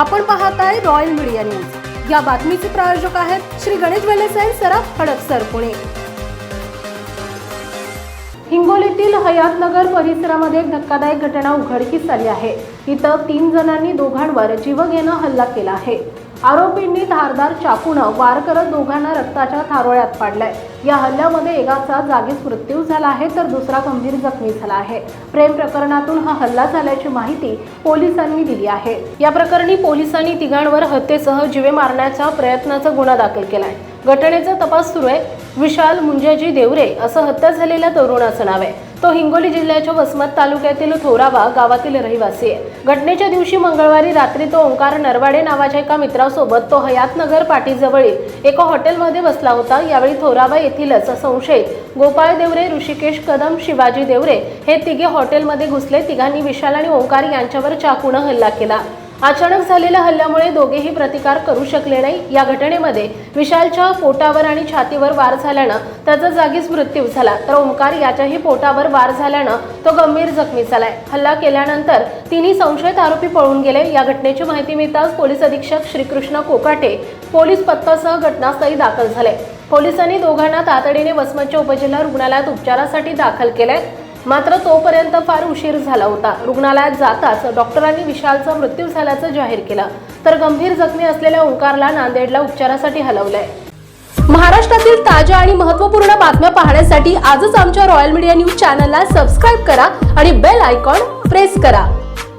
आपण पाहत आहे रॉयल मीडिया न्यूज या बातमीचे प्रायोजक आहेत श्री गणेश वेलेसाई सराफ हडपसर पुणे. हिंगोलीतील हयातनगर परिसरामध्ये एक धक्कादायक घटना उघडकीस आली आहे. इथं तीन जणांनी दोघांवर जीवघेणं हल्ला केला आहे. आरोपींनी धारदार चाकूनं वार करत दोघांना रक्ताच्या थारोळ्यात पाडलंय. या हल्ल्यामध्ये एकाचा जागीच मृत्यू झाला आहे तर दुसरा गंभीर जखमी झाला आहे. प्रेम प्रकरणातून हा हल्ला झाल्याची माहिती पोलिसांनी दिली आहे. या प्रकरणी पोलिसांनी तिघांवर हत्येसह जीवे मारण्याच्या प्रयत्नाचा गुन्हा दाखल केलाय. घटनेचा तपास सुरू आहे. विशाल मुंजाजी देवरे असं हत्या झालेल्या तरुणाचं नाव आहे. तो हिंगोली जिल्ह्याच्या वसमत तालुक्यातील थोरावा गावातील रहिवासी आहे. घटनेच्या दिवशी मंगळवारी रात्री तो ओंकार नरवाडे नावाच्या एका मित्रासोबत तो हयातनगर पाटीजवळील एका हॉटेलमध्ये बसला होता. यावेळी थोरावा येथीलच संशयित गोपाळ देवरे ऋषिकेश कदम शिवाजी देवरे हे तिघे हॉटेलमध्ये घुसले. तिघांनी विशाल आणि ओंकार यांच्यावर चाकूनं हल्ला केला. अचानक झालेल्या हल्ल्यामुळे दोघेही प्रतिकार करू शकले नाही. या घटनेमध्ये विशालच्या पोटावर आणि छातीवर वार झाल्यानं त्याचा जागीच मृत्यू झाला. तर ओंकार याच्याही पोटावर वार झाल्यानं तो गंभीर जखमी झालाय. हल्ला केल्यानंतर तिन्ही संशयित आरोपी पळून गेले. या घटनेची माहिती मिळताच पोलीस अधीक्षक श्रीकृष्ण कोकाटे पोलीस पथकासह घटनास्थळी दाखल झाले. पोलिसांनी दोघांना तातडीने वसमतच्या उपजिल्हा रुग्णालयात उपचारासाठी दाखल केले मात्र तोपर्यंत फार उशीर झाला होता. रुग्णालयात जाताच डॉक्टरांनी विशालचा मृत्यू झाल्याचं जाहीर केलं. तर गंभीर जखमी असलेल्या ओंकारला नांदेडला उपचारासाठी हलवलंय. महाराष्ट्रातील ताज्या आणि महत्त्वपूर्ण बातम्या पाहण्यासाठी आजच आमच्या रॉयल मीडिया न्यूज चॅनलला सबस्क्राईब करा आणि बेल आयकॉन प्रेस करा.